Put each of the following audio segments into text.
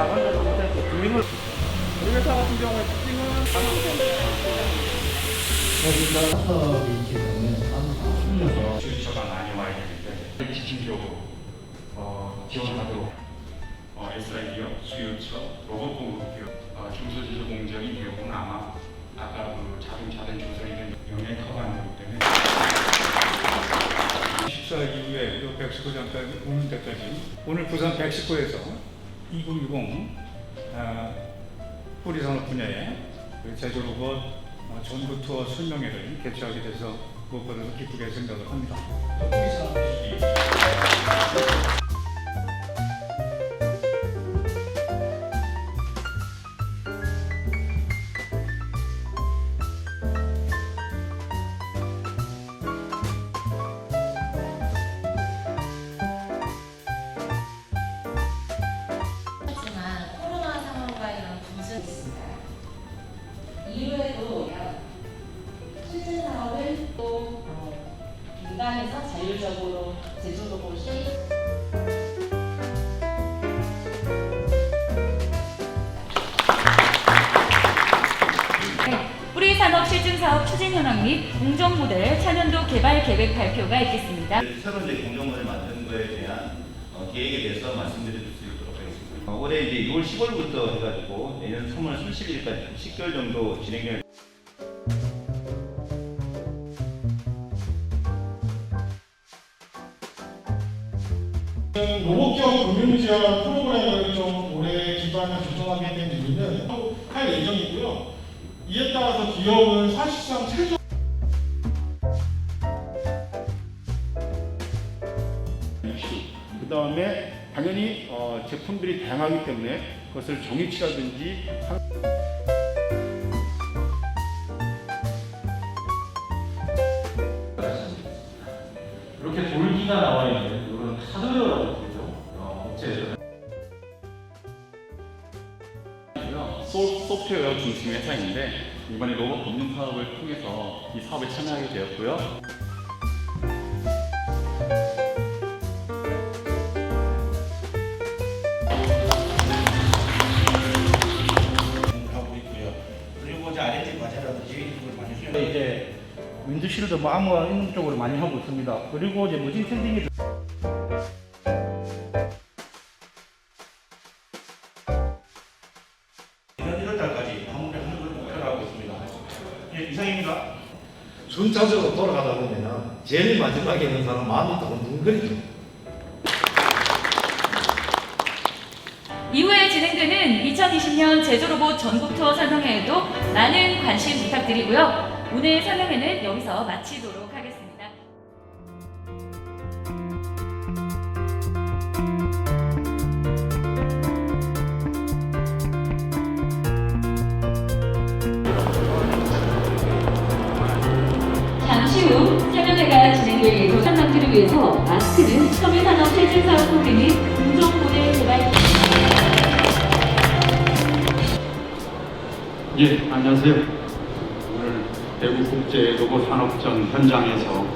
나간다고 못했고 주민을 우리 회사 같은 경우에 특징은 여기가 사업이 있기 때문에 한국 풀려서 주유처가 많이 와야 되는데 집중적으로 어, 지원하도록 어, S라인 기업, 수유처, 로봇 공급 기업, 어, 중소지주 공정이 기업은 아마 아까 그 자동차든 조선이든 영향이 커가는 거기 때문에 14일 이후에 119전까지 오는 데까지 오늘 부산 119에서 2020 아, 뿌리 산업 분야의 그 제조 로봇 어, 전국 투어 설명회를 개최하게 돼서 무엇보다도 기쁘게 생각을 합니다. 제조 로봇이 뿌리 산업 실증 사업 추진 현황 및 공정 모델 차년도 개발 계획 발표가 있겠습니다. 새로 이제 공정모델 만드는 거에 대한 어, 계획에 대해서 말씀드릴 수 있도록 하겠습니다. 어, 올해 이제 6월 10월부터 해가지고 내년 3월 30일까지 10개월 정도 진행될 로봇형 금융지원 프로그램을 좀 올해 기반을 조정하게 된 이유는 할 예정이고요. 이에 따라서 기업은 사실상 최종 그 다음에 당연히 어, 제품들이 다양하기 때문에 그것을 정유치라든지 소, 소프트웨어 중심의 회사인데 이번에 로봇 검증 사업을 통해서 이 사업에 참여하게 되었고요. 하고 있고요. 그리고 이제 R&D 과제라든지 이런 걸 많이 수행. 이제 윈드실드 뭐 아무 이런 쪽으로 많이 하고 있습니다. 그리고 이제 무진 텐딩이 예, 이상입니다. 순차적으로 돌아가다 보면은 제일 마지막에 있는 사람 마음이 두근두근거리죠. 이후에 진행되는 2020년 제조로봇 전국 투어 설명회에도 많은 관심 부탁드리고요. 오늘 설명회는 여기서 마치도록 하겠습니다. 위해서 마스크는 섬유산업 실증사업 소개 및 공정 모델 개발 예, 안녕하세요. 오늘 대구 국제 로봇 산업전 현장에서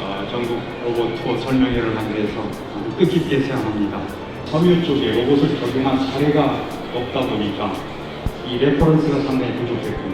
어, 전국 로봇 투어 설명회를 돼서 아주 뜻깊게 생각합니다. 섬유 쪽에 로봇을 적용한 사례가 없다 보니까 이 레퍼런스가 상당히 부족했고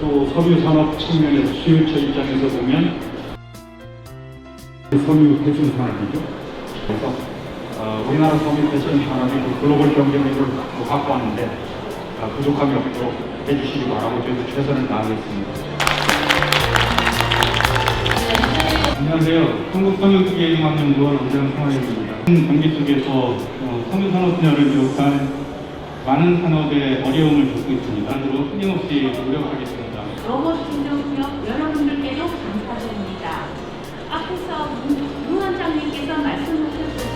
또 섬유 산업 측면에서 수요처 입장에서 보면 섬유 패션 산업이죠. 그래서 어, 우리나라 섬유 패션 산업이 그 글로벌 경쟁력을 또 확보하는데 어, 부족함이 없도록 해주시기 바라고 저희도 최선을 다하겠습니다. 안녕하세요. 한국성형기계융합연구원 원장성화입니다. 경기 속에서 어, 섬유산업 분야를 비롯한 많은 산업의 어려움을 겪고 있습니다. 앞으로 끊임없이 노력하겠습니다. 공정기업 여러분들께도. 앞에서 문 원장님께서 말씀하셨듯이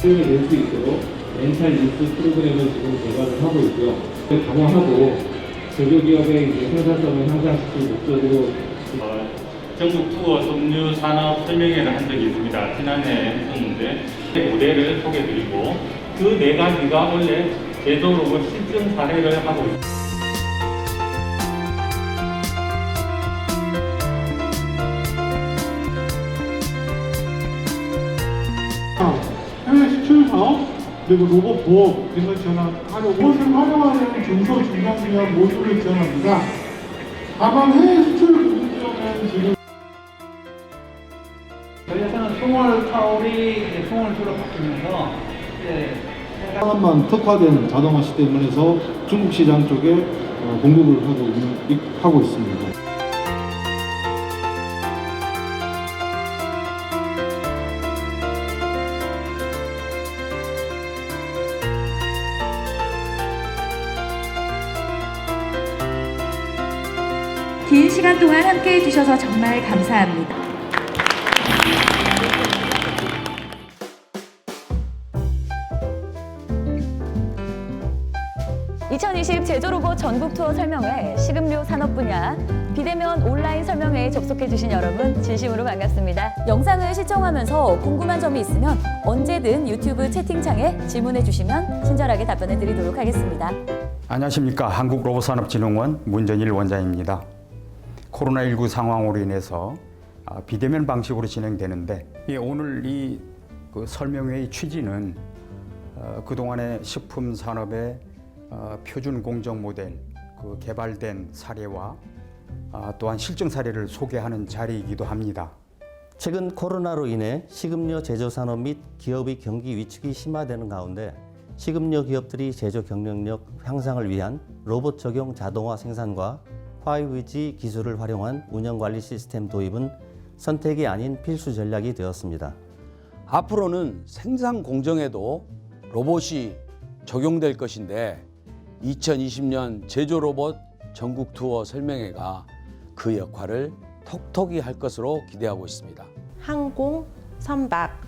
수용이 될 수 있도록 렌탈 리스 프로그램을 지금 개발을 하고 있고요. 강화하고 제조기업의 생산성을 향상시킬 목적으로 어, 전국 투어 섬유 산업 설명회를 한 적이 있습니다. 지난해 했었는데 모델을 소개드리고 그 네 가지가 원래 제도 로봇 실증 사례를 하고 있습니다. 그리고 로봇 이런 걸 지원하고 로봇을 활용하는 중소 중견기업 모두를 지원합니다. 다만 해외 송월 타올이 이제 송월 주로 바뀌면서 이제 하나만 특화된 자동화 시스템을 해서 중국 시장 쪽에 어, 공급을 하고, 하고 있습니다. 긴 시간 동안 함께 해주셔서 정말 감사합니다. (2020) 제조로봇 전국 투어 설명회 식음료 산업 분야 비대면 온라인 설명회에 접속해 주신 여러분 진심으로 반갑습니다. 영상을 시청하면서 궁금한 점이 있으면 언제든 유튜브 채팅창에 질문해 주시면 친절하게 답변해 드리도록 하겠습니다. 안녕하십니까 한국로봇산업진흥원 문전일 원장입니다. 코로나19 상황으로 인해서 아, 비대면 방식으로 진행되는데 예, 오늘 이 그 설명회의 취지는 어, 그동안의 식품 산업의 어, 표준 공정 모델 그 개발된 사례와 아, 또한 실증 사례를 소개하는 자리이기도 합니다. 최근 코로나로 인해 식음료 제조 산업 및 기업의 경기 위축이 심화되는 가운데 식음료 기업들이 제조 경쟁력 향상을 위한 로봇 적용 자동화 생산과 5G 기술을 활용한 운영 관리 시스템 도입은 선택이 아닌 필수 전략이 되었습니다. 앞으로는 생산 공정에도 로봇이 적용될 것인데 2020년 제조 로봇 전국 투어 설명회가 그 역할을 톡톡히 할 것으로 기대하고 있습니다. 항공, 선박,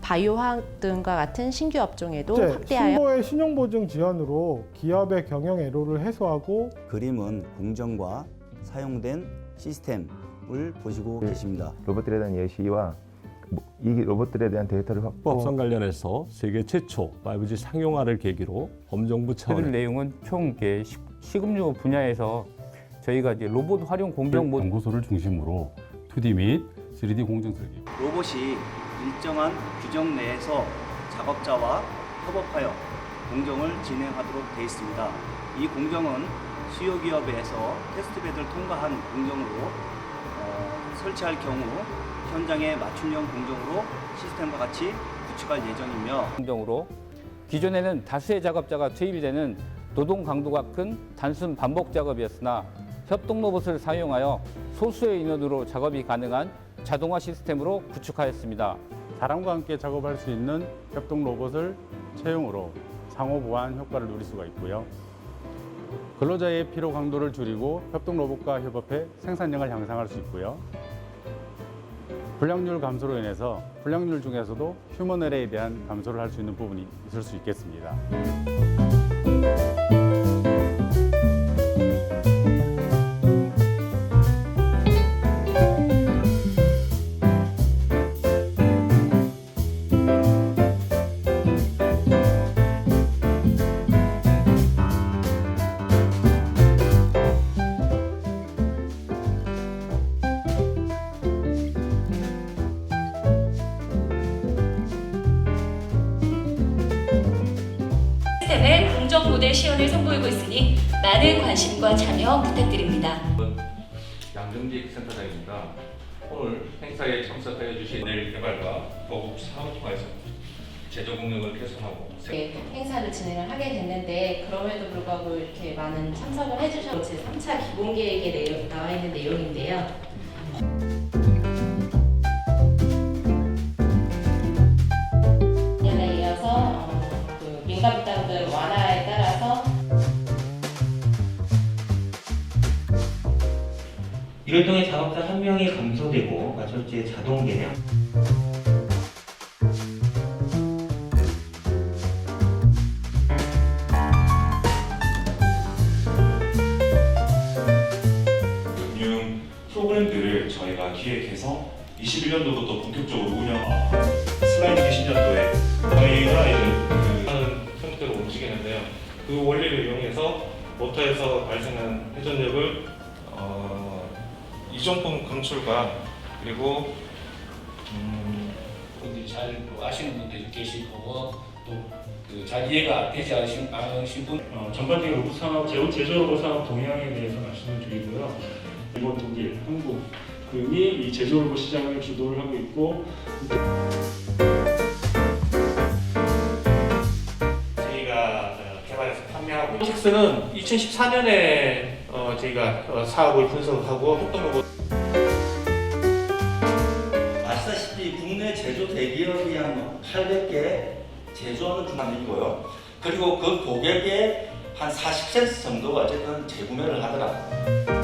바이오화학 등과 같은 신규 업종에도 네, 확대하여 신고의 신용보증 지원으로 기업의 경영 애로를 해소하고 그림은 공정과 사용된 시스템을 보시고 계십니다. 로봇들에 대한 예시와 뭐, 이 로봇들에 대한 데이터를 확보 법성 관련해서 세계 최초 5G 상용화를 계기로 범정부 차원의 해드릴 내용은 총 이렇게 식- 식음료 분야에서 저희가 이제 로봇 활용 공정 모 연구소를 중심으로 2D 및 3D 공정 설계 로봇이 일정한 규정 내에서 작업자와 협업하여 공정을 진행하도록 되어 있습니다. 이 공정은 수요 기업에서 테스트베드를 통과한 공정으로 어, 설치할 경우 현장에 맞춤형 공정으로 시스템과 같이 구축할 예정이며 공정으로 기존에는 다수의 작업자가 투입이 되는 노동 강도가 큰 단순 반복 작업이었으나 협동 로봇을 사용하여 소수의 인원으로 작업이 가능한 자동화 시스템으로 구축하였습니다. 사람과 함께 작업할 수 있는 협동 로봇을 채용으로 상호 보완 효과를 누릴 수가 있고요. 근로자의 피로 강도를 줄이고 협동 로봇과 협업해 생산량을 향상할 수 있고요. 불량률 감소로 인해서 불량률 중에서도 에러에 대한 감소를 할 수 있는 부분이 있을 수 있겠습니다. 모델 시연을 선보이고 있으니 많은 관심과 참여 부탁드립니다. 양정직 센터장입니다. 오늘 행사에 참석하여 주신 내 개발과 보급 사업을 통해서 제조 공력을 개선하고 네, 행사를 진행을 하게 됐는데 그럼에도 불구하고 이렇게 많은 참석을 해주셔서 제 3차 기본 계획에 내용, 나와 있는 내용인데요. 이를 통해 작업자 한 명이 감소되고 가설지의 자동 개량 프로그램들을 저희가 기획해서 21년도부터 본격적으로 운영. 슬라이드 20년도에 저희가 이제 그 형태로 움직이는데요. 그 원리를 이용해서 모터에서 발생한 회전력을 어, 이종품 검출과 그리고 음, 분들이 잘 아시는 분들이 계실 거고 또잘 이해가 되지 않으신, 않으신 분 어, 전반적인 로봇 산업, 제조, 제조 로봇 산업 동향에 대해서 말씀을 드리고요. 일본, 독일, 한국 등이 이 제조 로봇 시장을 주도를 하고 있고 저희가 어, 개발해서 판매하고 식스는 2014년에 어, 저희가 어, 사업을 분석하고 협동로봇 아시다시피 국내 제조 대기업이 한 800개 제조하는 중간이고요. 그리고 그 고객의 한 40% 정도가 어쨌든 재구매를 하더라.